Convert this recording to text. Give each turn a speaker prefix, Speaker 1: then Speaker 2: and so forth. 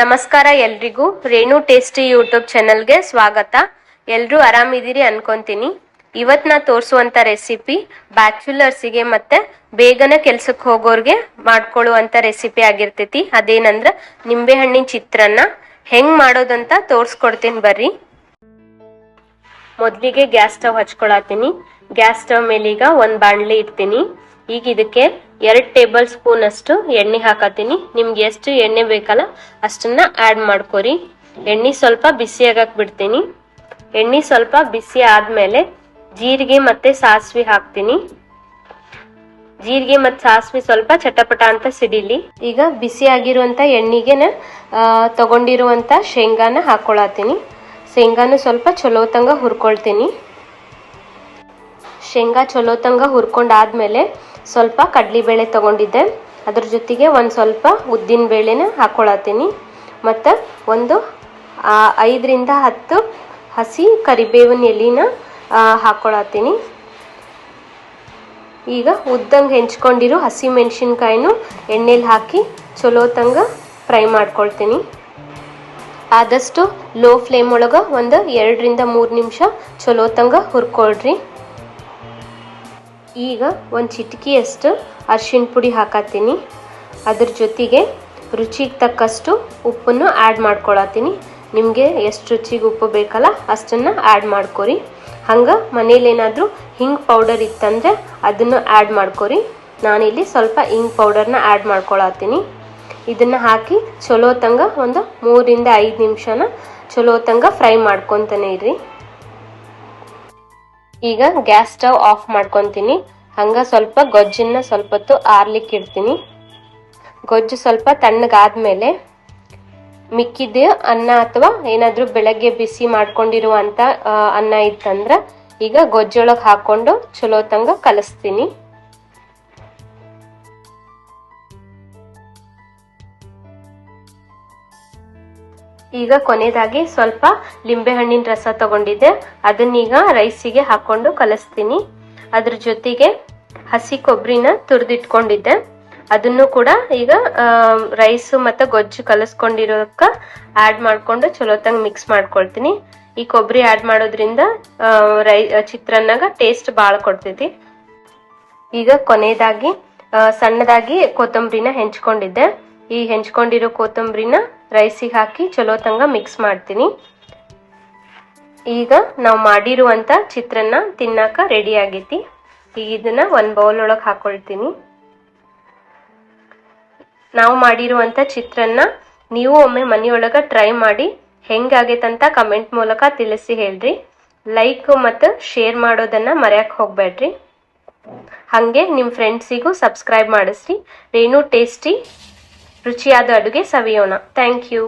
Speaker 1: ನಮಸ್ಕಾರ ಎಲ್ರಿಗೂ ರೇಣು tasty YouTube ಚಾನಲ್ಗೆ ಸ್ವಾಗತ. ಎಲ್ರೂ ಆರಾಮಿದ್ದೀರಿ ಅನ್ಕೊಂತೀನಿ. ಇವತ್ ನಾ ತೋರಿಸುವಂತ ರೆಸಿಪಿ ಬ್ಯಾಚುಲರ್ಸಿಗೆ ಮತ್ತೆ ಬೇಗನೆ ಕೆಲ್ಸಕ್ಕೆ ಹೋಗೋರ್ಗೆ ಮಾಡ್ಕೊಳ್ಳುವಂತ ರೆಸಿಪಿ ಆಗಿರ್ತೈತಿ. ಅದೇನಂದ್ರ ನಿಂಬೆಹಣ್ಣಿನ ಚಿತ್ರಾನ್ನ. ಹೆಂಗ್ ಮಾಡೋದಂತ ತೋರಿಸ್ಕೊಡ್ತೀನಿ ಬರ್ರಿ. ಮೊದ್ಲಿಗೆ ಗ್ಯಾಸ್ ಸ್ಟವ್ ಹಚ್ಕೊಳತೀನಿ ಗ್ಯಾಸ್ ಸ್ಟವ್ ಮೇಲೀಗ ಒಂದ್ ಬಾಣ್ಲಿ ಇಡ್ತೀನಿ. ಈಗ ಇದಕ್ಕೆ ಎರಡ್ ಟೇಬಲ್ ಸ್ಪೂನ್ ಅಷ್ಟು ಎಣ್ಣೆ ಹಾಕತೀನಿ ನಿಮ್ಗೆ ಎಷ್ಟು ಎಣ್ಣೆ ಬೇಕಲ್ಲ ಅಷ್ಟನ್ನ ಆಡ್ ಮಾಡ್ಕೊರಿ. ಎಣ್ಣೆ ಸ್ವಲ್ಪ ಬಿಸಿ ಆಗಕ್ ಬಿಡ್ತೀನಿ. ಎಣ್ಣೆ ಸ್ವಲ್ಪ ಬಿಸಿ ಆದ್ಮೇಲೆ ಜೀರಿಗೆ ಮತ್ತೆ ಸಾಸಿವೆ ಹಾಕ್ತೀನಿ. ಜೀರಿಗೆ ಮತ್ತೆ ಸಾಸಿವೆ ಸ್ವಲ್ಪ ಚಟಪಟ ಅಂತ ಸಿಡಿಲಿ. ಈಗ ಬಿಸಿ ಆಗಿರುವಂತ ಎಣ್ಣೆಗೆ ತಗೊಂಡಿರುವಂತ ಶೇಂಗಾನ ಹಾಕೊಳತೀನಿ ಶೇಂಗಾನು ಸ್ವಲ್ಪ ಚಲೋ ತಂಗ ಹುರ್ಕೊಳ್ತೀನಿ. ಶೇಂಗಾ ಚಲೋ ತಂಗ ಹುರ್ಕೊಂಡಾದ್ಮೇಲೆ ಸ್ವಲ್ಪ ಕಡ್ಲಿಬೇಳೆ ತಗೊಂಡಿದ್ದೆ. ಅದ್ರ ಜೊತೆಗೆ ಒಂದು ಸ್ವಲ್ಪ ಉದ್ದಿನ ಬೇಳೆನ ಹಾಕೊಳತ್ತೀನಿ. ಮತ್ತು ಒಂದು ಐದರಿಂದ ಹತ್ತು ಹಸಿ ಕರಿಬೇವಿನ ಎಲೆನ ಹಾಕೊಳತ್ತೀನಿ. ಈಗ ಉದ್ದಂಗೆ ಹೆಂಚ್ಕೊಂಡಿರೋ ಹಸಿ ಮೆಣಸಿನ್ಕಾಯಿನೂ ಎಣ್ಣೆಲಿ ಹಾಕಿ ಚಲೋ ತಂಗ ಫ್ರೈ ಮಾಡ್ಕೊಳ್ತೀನಿ. ಆದಷ್ಟು ಲೋ ಫ್ಲೇಮ್ ಒಳಗೆ ಒಂದು ಎರಡರಿಂದ ಮೂರು ನಿಮಿಷ ಚಲೋ ತಂಗ ಹುರ್ಕೊಳ್ರಿ. ಈಗ ಒಂದು ಚಿಟಕಿಯಷ್ಟು ಅರ್ಶಿಣ ಪುಡಿ ಹಾಕತ್ತೀನಿ. ಅದ್ರ ಜೊತೆಗೆ ರುಚಿಗೆ ತಕ್ಕಷ್ಟು ಉಪ್ಪನ್ನು ಆ್ಯಡ್ ಮಾಡ್ಕೊಳತ್ತೀನಿ. ನಿಮಗೆ ಎಷ್ಟು ರುಚಿಗೆ ಉಪ್ಪು ಬೇಕಲ್ಲ ಅಷ್ಟನ್ನು ಆ್ಯಡ್ ಮಾಡ್ಕೊರಿ. ಹಂಗೆ ಮನೇಲಿ ಏನಾದರೂ ಹಿಂಗ್ ಪೌಡರ್ ಇತ್ತಂದರೆ ಅದನ್ನು ಆ್ಯಡ್ ಮಾಡ್ಕೊರಿ. ನಾನಿಲ್ಲಿ ಸ್ವಲ್ಪ ಹಿಂಗ್ ಪೌಡರ್ನ ಆ್ಯಡ್ ಮಾಡ್ಕೊಳತ್ತೀನಿ. ಇದನ್ನು ಹಾಕಿ ಚಲೋ ತಂಗ ಒಂದು ಮೂರಿಂದ ಐದು ನಿಮಿಷನ ಚಲೋ ತಂಗ ಫ್ರೈ ಮಾಡ್ಕೊತಾನೆ ಇರ್ರಿ. ಈಗ ಗ್ಯಾಸ್ ಸ್ಟವ್ ಆಫ್ ಮಾಡ್ಕೊತೀನಿ. ಹಂಗ ಸ್ವಲ್ಪ ಗೊಜ್ಜನ್ನ ಸ್ವಲ್ಪ ಹೊತ್ತು ಆರ್ಲಿಕ್ಕೆ ಇಡ್ತೀನಿ ಗೊಜ್ಜು ಸ್ವಲ್ಪ ತಣ್ಣಗಾದ್ಮೇಲೆ ಮಿಕ್ಕಿದ ಅನ್ನ ಅಥವಾ ಏನಾದ್ರೂ ಬೆಳಗ್ಗೆ ಬಿಸಿ ಮಾಡ್ಕೊಂಡಿರುವಂತ ಆ, ಅನ್ನ ಇತ್ತಂದ್ರ ಈಗ ಗೊಜ್ಜೊಳಗೆ ಹಾಕೊಂಡು ಚಲೋ ತಂಗ ಕಲಿಸ್ತೀನಿ. ಈಗ ಕೊನೆಯದಾಗಿ ಸ್ವಲ್ಪ ಲಿಂಬೆ ಹಣ್ಣಿನ ರಸ ತಗೊಂಡಿದ್ದೆ. ಅದನ್ನೀಗ ರೈಸಿಗೆ ಹಾಕೊಂಡು ಕಲಿಸ್ತೀನಿ. ಅದ್ರ ಜೊತೆಗೆ ಹಸಿ ಕೊಬ್ಬರಿನ ತುರಿದಿಟ್ಕೊಂಡಿದ್ದೆ. ಅದನ್ನು ಕೂಡ ಈಗ ರೈಸು ಮತ್ತು ಗೊಜ್ಜು ಕಲಸ್ಕೊಂಡಿರೋದಕ್ಕ ಆ್ಯಡ್ ಮಾಡ್ಕೊಂಡು ಚಲೋತಂಗೆ ಮಿಕ್ಸ್ ಮಾಡ್ಕೊಳ್ತೀನಿ. ಈ ಕೊಬ್ಬರಿ ಆ್ಯಡ್ ಮಾಡೋದ್ರಿಂದ ರೈ ಚಿತ್ರಾನ್ನಾಗ ಟೇಸ್ಟ್ ಭಾಳ ಕೊಡ್ತೈತಿ. ಈಗ ಕೊನೆಯದಾಗಿ ಸಣ್ಣದಾಗಿ ಕೊತ್ತಂಬರಿನ ಹೆಂಚ್ಕೊಂಡಿದ್ದೆ. ಈ ಹೆಂಚ್ಕೊಂಡಿರೋ ಕೊತ್ತಂಬರಿನ ರೈಸಿಗೆ ಹಾಕಿ ಚಲೋ ತಂಗ ಮಿಕ್ಸ್ ಮಾಡ್ತೀನಿ. ಈಗ ನಾವು ಮಾಡಿರುವಂಥ ಚಿತ್ರಾನ್ನ ತಿನ್ನಾಕ ರೆಡಿ ಆಗೈತಿ. ಈಗ ಇದನ್ನ ಒಂದು ಬೌಲ್ ಒಳಗೆ ಹಾಕೊಳ್ತೀನಿ. ನಾವು ಮಾಡಿರುವಂಥ ಚಿತ್ರಾನ್ನ ನೀವು ಒಮ್ಮೆ ಮನೆಯೊಳಗೆ ಟ್ರೈ ಮಾಡಿ ಹೆಂಗಾಗೈತಂತ ಕಮೆಂಟ್ ಮೂಲಕ ತಿಳಿಸಿ ಹೇಳ್ರಿ. ಲೈಕ್ ಮತ್ತು ಶೇರ್ ಮಾಡೋದನ್ನ ಮರೆಯಕ್ಕೆ ಹೋಗ್ಬೇಡ್ರಿ ಹಾಗೆ ನಿಮ್ಮ ಫ್ರೆಂಡ್ಸಿಗೂ ಸಬ್ಸ್ಕ್ರೈಬ್ ಮಾಡಿಸ್ರಿ. ರೇಣು ಟೇಸ್ಟಿ ರುಚಿಯಾದ ಅಡುಗೆ ಸವಿಯೋಣ. Thank you